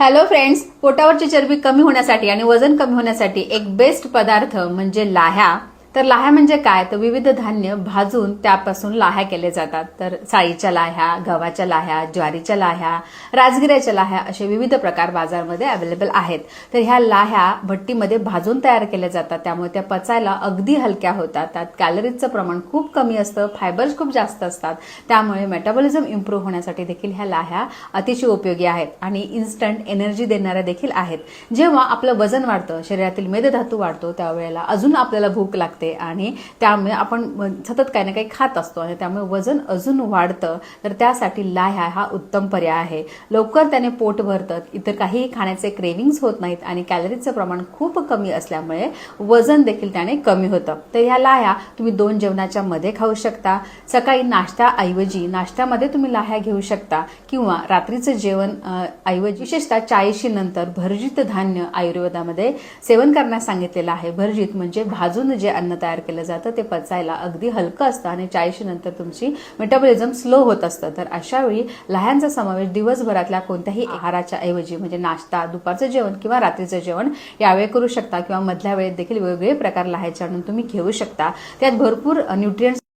Hello friends पोटावरची चरबी कमी होण्यासाठी आणि वजन कमी होण्यासाठी एक बेस्ट पदार्थ म्हणजे लाह्या. तर लाह्या म्हणजे काय? तर विविध धान्य भाजून त्यापासून लाह्या केले जातात. तर साळीच्या लाह्या गव्हाच्या लाह्या ज्वारीच्या लाह्या राजगिऱ्याच्या लाह्या असे विविध प्रकार बाजारमध्ये अवेलेबल आहेत. तर ह्या लाह्या भट्टीमध्ये भाजून तयार केल्या जातात. त्यामुळे त्या पचायला अगदी हलक्या होतात. त्यात कॅलरीजचं प्रमाण खूप कमी असतं फायबर्स खूप जास्त असतात. त्यामुळे मेटाबॉलिझम इम्प्रूव्ह होण्यासाठी देखील ह्या लाह्या अतिशय उपयोगी आहेत आणि इन्स्टंट एनर्जी देणाऱ्या देखील आहेत. जेव्हा आपलं वजन वाढतं शरीरातील मेदधातू वाढतो त्यावेळेला अजून आपल्याला भूक लागते. आणि त्यामुळे आपण सतत काही ना काही खात असतो आणि त्यामुळे वजन अजून वाढतं. तर त्यासाठी लाह्या हा उत्तम पर्याय आहे. लवकर त्याने पोट भरतं. इतर काहीही खाण्याचे क्रेविंग्स होत नाहीत आणि कॅलरीजचं प्रमाण खूप कमी असल्यामुळे वजन देखील त्याने कमी होतं. तर ह्या लाह्या तुम्ही दोन जेवणाच्या मध्ये खाऊ शकता. सकाळी नाश्त्याऐवजी नाश्त्यामध्ये तुम्ही लाह्या घेऊ शकता किंवा रात्रीचं जेवण ऐवजी विशेषतः चाळीशी नंतर भरजित धान्य आयुर्वेदामध्ये सेवन करण्यास सांगितलेलं आहे. भरजित म्हणजे भाजून जे अन्न तयार केलं जातं ते पचायला अगदी हलकं असतं आणि चाळीशी नंतर तुमची मेटाबॉलिझम स्लो होत असतं. तर अशा वेळी समावेश दिवसभरातल्या कोणत्याही आहाराच्या ऐवजी म्हणजे नाश्ता दुपारचं जेवण किंवा रात्रीचं जेवण यावेळी करू शकता किंवा मधल्या वेळेत देखील वेगवेगळे प्रकार लाह्याचे आणून तुम्ही घेऊ शकता. त्यात भरपूर न्यूट्रियंट्स